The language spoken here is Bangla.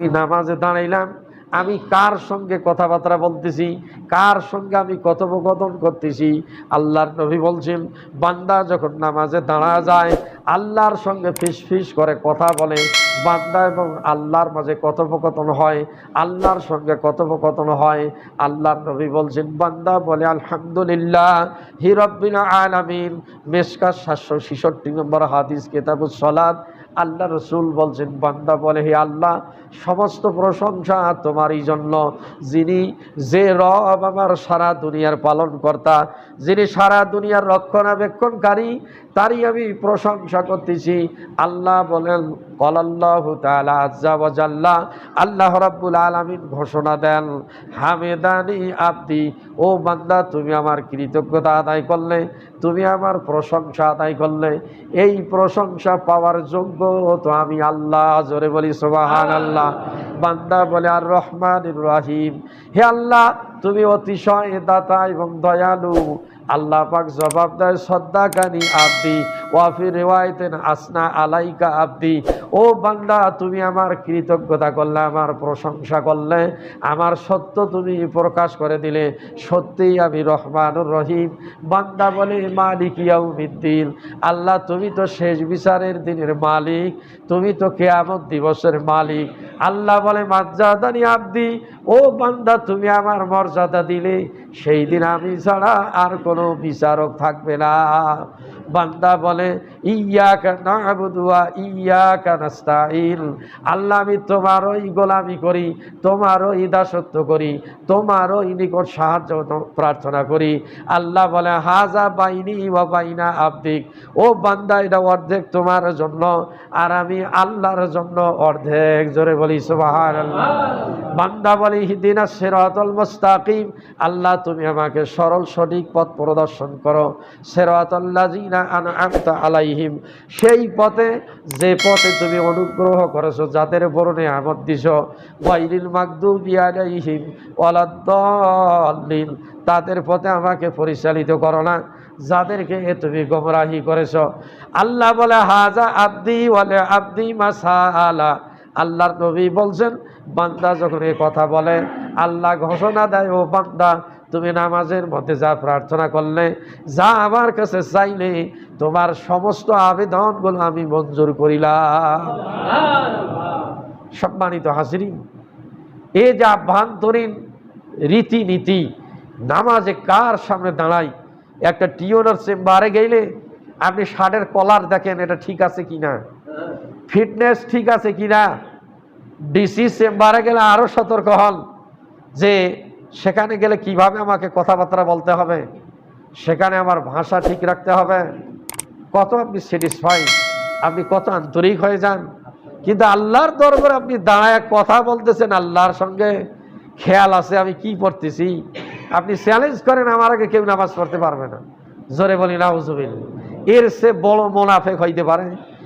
আমি নামাজে দাঁড়াইলাম, আমি কার সঙ্গে কথাবার্তা বলতেছি, কার সঙ্গে আমি কথোপকথন করতেছি? আল্লাহর নবী বলছেন, বান্দা যখন নামাজে দাঁড়া যায়, আল্লাহর সঙ্গে ফিস ফিস করে কথা বলে বান্দা এবং আল্লাহর মাঝে কথোপকথন হয়, আল্লাহর সঙ্গে কথোপকথন হয়। আল্লাহর নবী বলছেন, বান্দা বলে, আলহামদুলিল্লাহ হিরব্বিন আলামিন। মেসকা সাতশো ছেষট্টি নম্বর হাদিস, কেতাবুস সলাদ আল্লাহ রসুল বলছেন, বান্দা বলে, হে আল্লাহ, সমস্ত প্রশংসা তোমারই জন্য। যিনি যে রব আমার সারা দুনিয়ার পালন কর্তা যিনি সারা দুনিয়ার রক্ষণাবেক্ষণকারী, তারই আমি প্রশংসা করতেছি। আল্লাহ বলেন তালা আল্লাহ রাব্বুল আলমিন ঘোষণা দেন, হামেদানি আব্দি, ও বান্দা, তুমি আমার কৃতজ্ঞতা আদায় করলে, তুমি আমার প্রশংসা আদায় করলে। এই প্রশংসা পাওয়ার যোগ্য তো আমি আল্লাহ, জোরে বলি সোবাহান আল্লাহ বান্দা বলে, আর রহমান রাহিম। হে আল্লাহ, তুমি অতিশয় দাতা এবং দয়ালু। আল্লাহ পাক জবাব দেয়, সদ্দাকানি আব্দি, ওয়াফি রেওয়ায়তেন আসনা আলাইকা আব্দি। ও বান্দা, তুমি আমার কৃতজ্ঞতা করলে, আমার প্রশংসা করলে, আমার সত্য তুমি প্রকাশ করে দিলে। সত্যিই আমি রহমানুর রহিম। বান্দা বলে, মালিক ইয়াউমিদ্দিন, আল্লাহ তুমি তো শেষ বিচারের দিনের মালিক, তুমি তো কেয়ামত দিবসের মালিক। আল্লাহ বলে, মাজ্জাদানি আব্দি, ও বান্দা, তুমি আমার মর্যাদা দিলে সেই দিন আমি ছাড়া আর কোনো বিচারক থাকবে না। বান্দা বলে, ইয়াকা নাবুদুয়া ইয়াকা নাস্তাইন আল্লাহ, আমি তোমারই গোলামি করি, তোমারই দাসত্ব করি, তোমারই নিকট সাহায্য প্রার্থনা করি। আল্লাহ বলে, হাজা বাইনি ওয়া বাইনা আব্দিক। ও বান্দা, এটা অর্ধেক তোমার জন্য আর আমি আল্লাহর জন্য অর্ধেক। জোরে বলি আল্লাহ বান্দা বলি হিদিনা সেরাতল মুস্তাকিম। আল্লাহ তুমি আমাকে সরল, সঠিক পথ প্রদর্শন করো। আলাইহিম, সেই পথে, যে পথে তুমি অনুগ্রহ করেছ, যাদের বরণে আমদ দিছ তাদের পথে আমাকে পরিচালিত করো না। যাদেরকে এ তুমি গোমরাহি করেছ। আল্লাহ বলে, হাজা আব্দি বলে আব্দি মাসা আলা আল্লাহর নবী বলছেন, বান্দা যখন এ কথা বলে, আল্লাহ ঘোষণা দেয়, ও বান্দা তুমি নামাজের মধ্যে যা প্রার্থনা করলে, যা আমার কাছে চাইলে, তোমার সমস্ত আবেদনগুলো আমি মঞ্জুর করিলাম। সম্মানিত হাসিরিন এ যে আভ্যন্তরীণ রীতিনীতি, নামাজে কার সামনে দাঁড়াই, একটা টিওনার চেম্বারে গেলে আপনি শার্টের কলার দেখেন, এটা ঠিক আছে কিনা ফিটনেস ঠিক আছে কিনা ডিসি চেম্বারে গেলে আরও সতর্ক হন যে সেখানে গেলে কীভাবে আমাকে কথাবার্তা বলতে হবে? সেখানে আমার ভাষা ঠিক রাখতে হবে। কত আপনি স্যাটিসফাই আপনি কত আন্তরিক হয়ে যান। কিন্তু আল্লাহর দরবারে আপনি দাঁড়ায় কথা বলতেছেন আল্লাহর সঙ্গে। খেয়াল আছে আমি কি পড়তেছি? আপনি চ্যালেঞ্জ করেন, আমার আগে কেউ নামাজ পড়তে পারবে না। জোরে বলি না এর সে বড় মোনাফেক হইতে পারে।